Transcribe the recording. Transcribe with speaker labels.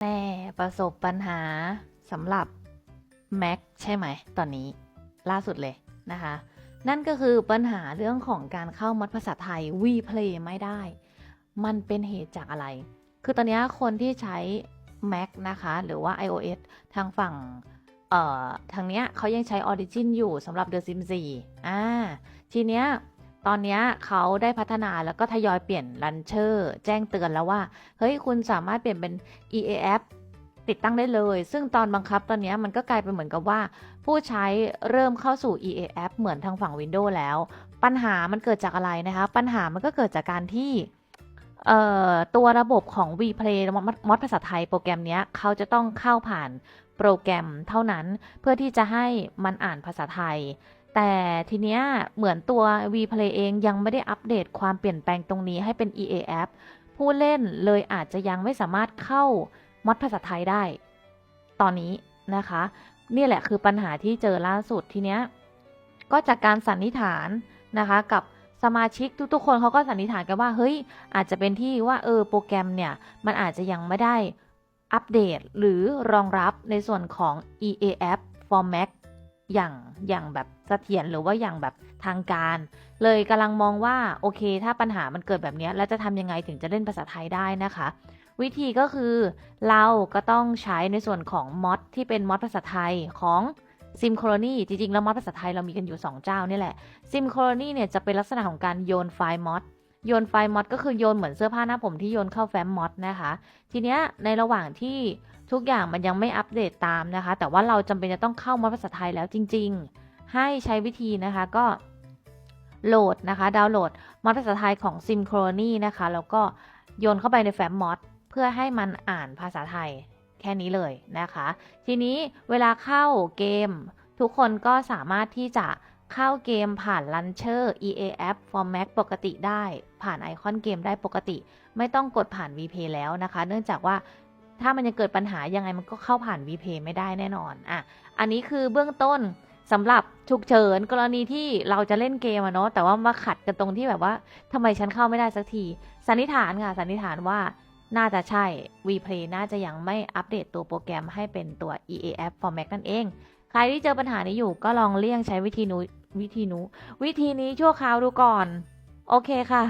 Speaker 1: แน่ประสบปัญหาสำหรับ Mac ใช่ไหม ตอนนี้ล่าสุดเลยนะคะ นั่นก็คือปัญหาเรื่องของการเข้ามัดภาษาไทย WePlay ไม่ได้ มันเป็นเหตุจากอะไร คือตอนนี้คนที่ใช้ Mac นะคะ หรือว่า iOS ทางฝั่ง เอ่อ ทางเนี้ยเขายังใช้ Origin อยู่สำหรับ The Sims 4อ่า ทีเนี้ย ตอนนี้เขาได้พัฒนาแล้วก็ทยอยเปลี่ยนลันเชอร์แจ้งเตือนแล้วว่า เฮ้ยคุณสามารถเปลี่ยนเป็น EAF ติดตั้งได้เลย ซึ่งตอนบังคับตอนนี้มันก็กลายเป็นเหมือนกับว่า ผู้ใช้เริ่มเข้าสู่ EAF เหมือนทางฝั่ง Windows แล้ว ปัญหามันเกิดจากอะไรนะคะ ปัญหามันก็เกิดจากการที่ตัวระบบของ VPlay มอดมอดภาษาไทยโปรแกรมนี้เขาจะต้องเข้าผ่านโปรแกรมเท่านั้นเพื่อที่จะให้มันอ่านภาษาไทย แต่ทีเนี้ยเหมือนตัว VPlay เองยังไม่ได้อัปเดตความเปลี่ยนแปลงตรงนี้ให้เป็น EAF ผู้เล่นเลยอาจจะยังไม่สามารถเข้ามอดภาษาไทยได้ ตอนนี้นะคะ นี่แหละคือปัญหาที่เจอล่าสุดทีเนี้ยก็จากการสันนิษฐานนะคะกับสมาชิกทุกๆคนเขาก็สันนิษฐานกันว่าเฮ้ยอาจจะเป็นที่ว่าเออโปรแกรมเนี่ย มันอาจจะยังไม่ได้อัปเดตหรือรองรับในส่วนของ EAF format อย่างอย่างแบบเสถียรหรือว่าอย่างแบบทางการ เลยกำลังมองว่าโอเค ถ้าปัญหามันเกิดแบบนี้แล้วจะทำยังไงถึงจะเล่นภาษาไทยได้นะคะ วิธีก็คือเราก็ต้องใช้ในส่วนของมอดที่เป็นมอดภาษาไทยของซิมโค l o นีจริงๆ แล้วมอดภาษาไทยเรามีกันอยู่ 2 เจ้านี่แหละซิมโค l o นีเนี่ยจะเป็นลักษณะของการโยนไฟล์มอด โยนไฟมอดก็คือโยนเหมือนเสื้อผ้าหน้าผมที่โยนเข้าแฟ้มมอดนะคะ ทีเนี้ยในระหว่างที่ทุกอย่างมันยังไม่อัปเดตตามนะคะ แต่ว่าเราจำเป็นจะต้องเข้ามอดภาษาไทยแล้วจริง ๆ ให้ใช้วิธีนะคะก็โหลดนะคะ ดาวน์โหลดมอดภาษาไทยของซิมโค l o นีนะคะ แล้วก็โยนเข้าไปในแฟ้มมอดเพื่อให้มันอ่านภาษาไทยแค่นี้เลยนะคะ ทีนี้เวลาเข้าเกม ทุกคนก็สามารถที่จะ เข้าเกมผ่าน Launcher EAF Format ปกติได้ ผ่านไอคอนเกมได้ปกติ ไม่ต้องกดผ่าน VPay แล้วนะคะ เนื่องจากว่าถ้ามันยังเกิดปัญหายังไงมันก็เข้าผ่าน VPay ไม่ได้แน่นอนอะอันนี้คือเบื้องต้นสำหรับฉุกเฉินกรณีที่เราจะเล่นเกมอะเนาะแต่ว่ามาขัดกันตรงที่แบบว่าทำไมฉันเข้าไม่ได้สักที สันนิษฐานค่ะ สันนิษฐานว่าน่าจะใช่ VPlay น่าจะยังไม่อัปเดตตัวโปรแกรมให้เป็นตัว EAF Format นั่นเอง ใครที่เจอปัญหานี้อยู่ก็ลองเลี่ยงใช้วิธีนู้ วิธีนู้วิธีนี้ชั่วคราวดูก่อน โอเคค่ะ